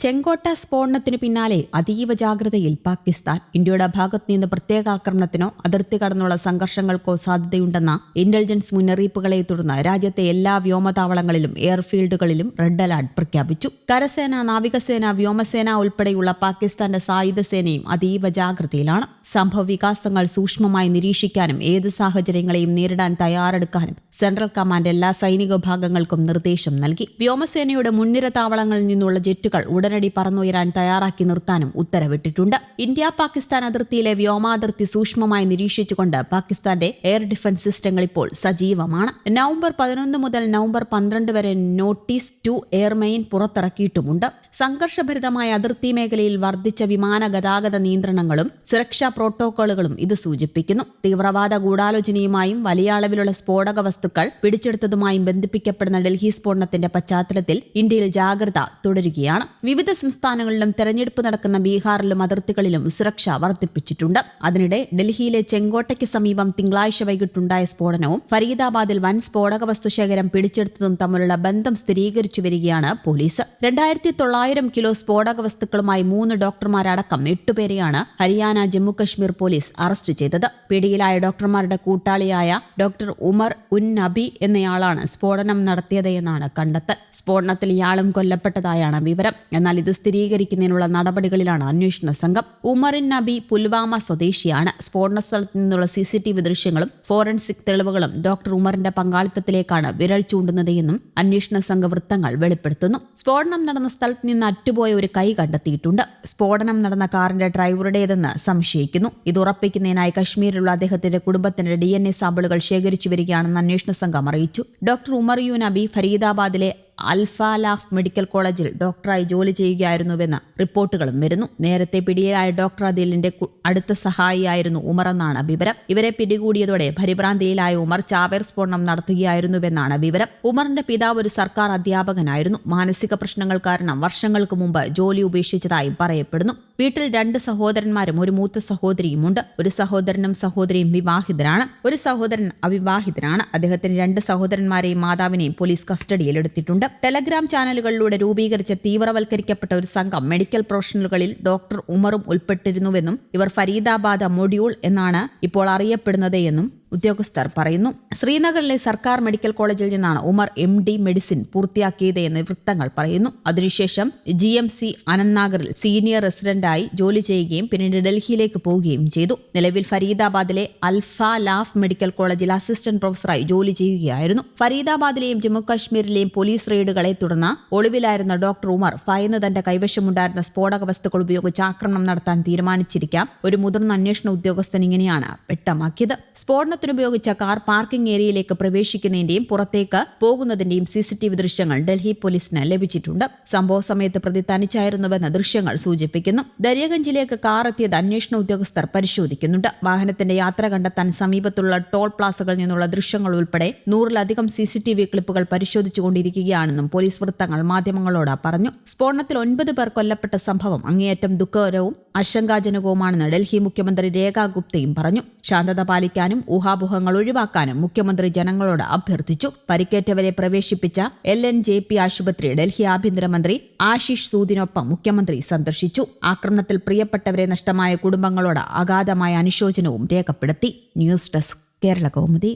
ചെങ്കോട്ട സ്ഫോടനത്തിനു പിന്നാലെ അതീവ ജാഗ്രതയിൽ പാകിസ്ഥാൻ ഇന്ത്യയുടെ ഭാഗത്ത് നിന്ന് പ്രത്യേക ആക്രമണത്തിനോ അതിർത്തി കടന്നുള്ള സംഘർഷങ്ങൾക്കോ സാധ്യതയുണ്ടെന്ന ഇന്റലിജൻസ് മുന്നറിയിപ്പുകളെ തുടർന്ന് രാജ്യത്തെ എല്ലാ വ്യോമതാവളങ്ങളിലും എയർഫീൽഡുകളിലും റെഡ് അലർട്ട് പ്രഖ്യാപിച്ചു. കരസേന നാവികസേന വ്യോമസേന ഉൾപ്പെടെയുള്ള പാകിസ്ഥാന്റെ സായുധ സേനയും അതീവ ജാഗ്രതയിലാണ്. സംഭവ വികാസങ്ങൾ സൂക്ഷ്മമായി നിരീക്ഷിക്കാനും ഏത് സാഹചര്യങ്ങളെയും നേരിടാൻ തയ്യാറെടുക്കാനും സെൻട്രൽ കമാൻഡ് എല്ലാ സൈനിക വിഭാഗങ്ങൾക്കും നിർദ്ദേശം നൽകി. വ്യോമസേനയുടെ മുൻനിര താവളങ്ങളിൽ നിന്നുള്ള ജെറ്റുകൾ ഉടനടി പറന്നുയരാൻ തയ്യാറാക്കി നിർത്താനും ഉത്തരവിട്ടിട്ടുണ്ട്. ഇന്ത്യ പാകിസ്ഥാൻ അതിർത്തിയിലെ വ്യോമാതിർത്തി സൂക്ഷ്മമായി നിരീക്ഷിച്ചുകൊണ്ട് പാകിസ്ഥാന്റെ എയർ ഡിഫൻസ് സിസ്റ്റങ്ങൾ ഇപ്പോൾ സജീവമാണ്. നവംബർ പതിനൊന്ന് മുതൽ നവംബർ പന്ത്രണ്ട് വരെ നോട്ടീസ് ടു എയർമെയിൻ പുറത്തിറക്കിയിട്ടുമുണ്ട്. സംഘർഷഭരിതമായ അതിർത്തി മേഖലയിൽ വർദ്ധിച്ച വിമാന ഗതാഗത നിയന്ത്രണങ്ങളും സുരക്ഷാ പ്രോട്ടോക്കോളുകളും ഇത് സൂചിപ്പിക്കുന്നു. തീവ്രവാദ ഗൂഢാലോചനയുമായും വലിയ അളവിലുള്ള സ്ഫോടക വസ്തുക്കൾ പിടിച്ചെടുത്തതുമായും ബന്ധിപ്പിക്കപ്പെടുന്ന ഡൽഹി സ്ഫോടനത്തിന്റെ പശ്ചാത്തലത്തിൽ ഇന്ത്യയിൽ ജാഗ്രത തുടരുകയാണ്. വിവിധ സംസ്ഥാനങ്ങളിലും തെരഞ്ഞെടുപ്പ് നടക്കുന്ന ബീഹാറിലും അതിർത്തികളിലും സുരക്ഷ വർദ്ധിപ്പിച്ചിട്ടുണ്ട്. അതിനിടെ ഡൽഹിയിലെ ചെങ്കോട്ടയ്ക്ക് സമീപം തിങ്കളാഴ്ച വൈകിട്ടുണ്ടായ സ്ഫോടനവും ഫരീദാബാദിൽ വൻ സ്ഫോടക വസ്തുശേഖരം പിടിച്ചെടുത്തതും തമ്മിലുള്ള ബന്ധം സ്ഥിരീകരിച്ചു വരികയാണ് പോലീസ്. രണ്ടായിരത്തി തൊള്ളായിരം കിലോ സ്ഫോടക വസ്തുക്കളുമായി മൂന്ന് ഡോക്ടർമാരടക്കം എട്ടുപേരെയാണ് ഹരിയാന ജമ്മുകശ്മീർ പോലീസ് അറസ്റ്റ് ചെയ്തത്. പിടിയിലായ ഡോക്ടർമാരുടെ കൂട്ടാളിയായ ഡോക്ടർ ഉമർ ഉൻ നബി എന്നയാളാണ് സ്ഫോടനം നടത്തിയത് എന്നാണ് കണ്ടെത്തൽ. സ്ഫോടനത്തിൽ ഇയാളും കൊല്ലപ്പെട്ടതായാണ് വിവരം. ഇത് സ്ഥിരീകരിക്കുന്നതിനുള്ള നടപടികളിലാണ് അന്വേഷണ സംഘം. ഉമറിൻ നബി പുൽവാമ സ്വദേശിയാണ്. സ്ഫോടന സ്ഥലത്ത് നിന്നുള്ള സി സി ടി വി ദൃശ്യങ്ങളും ഫോറൻസിക് തെളിവുകളും ഡോക്ടർ ഉമറിന്റെ പങ്കാളിത്തത്തിലേക്കാണ് വിരൽ ചൂണ്ടുന്നത് എന്നും അന്വേഷണ സംഘ വൃത്തങ്ങൾ വെളിപ്പെടുത്തുന്നു. സ്ഫോടനം നടന്ന സ്ഥലത്ത് നിന്ന് അറ്റുപോയ ഒരു കൈ കണ്ടെത്തിയിട്ടുണ്ട്. സ്ഫോടനം നടന്ന കാറിന്റെ ഡ്രൈവറുടേതെന്ന് സംശയിക്കുന്നു. ഇത് ഉറപ്പിക്കുന്നതിനായി കശ്മീരിലുള്ള അദ്ദേഹത്തിന്റെ കുടുംബത്തിന്റെ ഡി എൻ എ സാമ്പിളുകൾ ശേഖരിച്ചു വരികയാണെന്ന് അന്വേഷണ സംഘം അറിയിച്ചു. ഡോക്ടർ ഉമർ യു നബി ഫരീദാബാദിലെ അൽഫാലാഫ് മെഡിക്കൽ കോളേജിൽ ഡോക്ടറായി ജോലി ചെയ്യുകയായിരുന്നുവെന്ന് റിപ്പോർട്ടുകളും വരുന്നു. നേരത്തെ പിടിയിലായ ഡോക്ടർ അദിലിന്റെ അടുത്ത സഹായിയായിരുന്നു ഉമർ എന്നാണ് വിവരം. ഇവരെ പിടികൂടിയതോടെ പരിഭ്രാന്തിയിലായ ഉമർ ചാവേർ സ്ഫോടനം നടത്തുകയായിരുന്നുവെന്നാണ് വിവരം. ഉമറിന്റെ പിതാവ് ഒരു സർക്കാർ അധ്യാപകനായിരുന്നു. മാനസിക പ്രശ്നങ്ങൾ കാരണം വർഷങ്ങൾക്ക് മുമ്പ് ജോലി ഉപേക്ഷിച്ചതായും പറയപ്പെടുന്നു. വീട്ടിൽ രണ്ട് സഹോദരന്മാരും ഒരു മൂത്ത സഹോദരിയുമുണ്ട്. ഒരു സഹോദരനും സഹോദരിയും വിവാഹിതരാണ്. ഒരു സഹോദരൻ അവിവാഹിതനാണ്. അദ്ദേഹത്തിന് രണ്ട് സഹോദരന്മാരെയും മാതാവിനെയും പോലീസ് കസ്റ്റഡിയിലെടുത്തിട്ടുണ്ട് ടെലഗ്രാം ചാനലുകളിലൂടെ രൂപീകരിച്ച തീവ്രവൽക്കരിക്കപ്പെട്ട ഒരു സംഘം മെഡിക്കൽ പ്രൊഫഷണലുകളിൽ ഡോക്ടർ ഉമറും ഉൾപ്പെട്ടിരുന്നുവെന്നും ഇവർ ഫരീദാബാദ് മൊഡ്യൂൾ എന്നാണ് ഇപ്പോൾ അറിയപ്പെടുന്നത് എന്നും ഉദ്യോഗസ്ഥർ പറയുന്നു. ശ്രീനഗറിലെ സർക്കാർ മെഡിക്കൽ കോളേജിൽ നിന്നാണ് ഉമർ എം ഡി മെഡിസിൻ പൂർത്തിയാക്കിയത് എന്ന് വൃത്തങ്ങൾ പറയുന്നു. അതിനുശേഷം ജി എം സി അനന്ത്നാഗറിൽ സീനിയർ റെസിഡന്റായി ജോലി ചെയ്യുകയും പിന്നീട് ഡൽഹിയിലേക്ക് പോവുകയും ചെയ്തു. നിലവിൽ ഫരീദാബാദിലെ അൽഫ ലാഫ് മെഡിക്കൽ കോളേജിൽ അസിസ്റ്റന്റ് പ്രൊഫസറായി ജോലി ചെയ്യുകയായിരുന്നു. ഫരീദാബാദിലെയും ജമ്മുകാശ്മീരിലെയും പോലീസ് റെയ്ഡുകളെ തുടർന്ന് ഒളിവിലായിരുന്ന ഡോക്ടർ ഉമർ ഫയന്ന് തന്റെ കൈവശമുണ്ടായിരുന്ന സ്ഫോടക വസ്തുക്കൾ ഉപയോഗിച്ച് ആക്രമണം നടത്താൻ തീരുമാനിച്ചിരിക്കാം. ഒരു മുതിർന്ന അന്വേഷണ ഉദ്യോഗസ്ഥൻ ഇങ്ങനെയാണ് വ്യക്തമാക്കിയത്. സ്ഫോടന ഉപയോഗിച്ച കാർ പാർക്കിംഗ് ഏരിയയിലേക്ക് പ്രവേശിക്കുന്നതിന്റെയും പുറത്തേക്ക് പോകുന്നതിന്റെയും സി സി ടി വി ദൃശ്യങ്ങൾ ഡൽഹി പോലീസിന് ലഭിച്ചിട്ടുണ്ട്. സംഭവ സമയത്ത് പ്രതി തനിച്ചായിരുന്നുവെന്ന ദൃശ്യങ്ങൾ സൂചിപ്പിക്കുന്നു. ദരിയഗഞ്ചിലേക്ക് കാർ എത്തിയത് അന്വേഷണ ഉദ്യോഗസ്ഥർ പരിശോധിക്കുന്നുണ്ട്. വാഹനത്തിന്റെ യാത്ര കണ്ടെത്താൻ സമീപത്തുള്ള ടോൾ പ്ലാസകളിൽ നിന്നുള്ള ദൃശ്യങ്ങൾ ഉൾപ്പെടെ നൂറിലധികം സി സി ടി വി ക്ലിപ്പുകൾ പരിശോധിച്ചുകൊണ്ടിരിക്കുകയാണെന്നും പോലീസ് വൃത്തങ്ങൾ മാധ്യമങ്ങളോട് പറഞ്ഞു. സ്ഫോടനത്തിൽ ഒൻപത് പേർ കൊല്ലപ്പെട്ട സംഭവം അങ്ങേയറ്റം ദുഃഖകരവും ആശങ്കാജനകവുമാണെന്ന് ഡൽഹി മുഖ്യമന്ത്രി രേഖാ ഗുപ്തയും പറഞ്ഞു. ശാന്തത പാലിക്കാനും ഊഹാപോഹങ്ങൾ ഒഴിവാക്കാനും മുഖ്യമന്ത്രി ജനങ്ങളോട് അഭ്യർത്ഥിച്ചു. പരിക്കേറ്റവരെ പ്രവേശിപ്പിച്ച എൽ എൻ ജെ പി ആശുപത്രി ഡൽഹി ആഭ്യന്തരമന്ത്രി ആശിഷ് സൂദിനൊപ്പം മുഖ്യമന്ത്രി സന്ദർശിച്ചു. ആക്രമണത്തിൽ പ്രിയപ്പെട്ടവരെ നഷ്ടമായ കുടുംബങ്ങളോട് അഗാധമായ അനുശോചനവും രേഖപ്പെടുത്തി. News desk Kerala Kaumudi.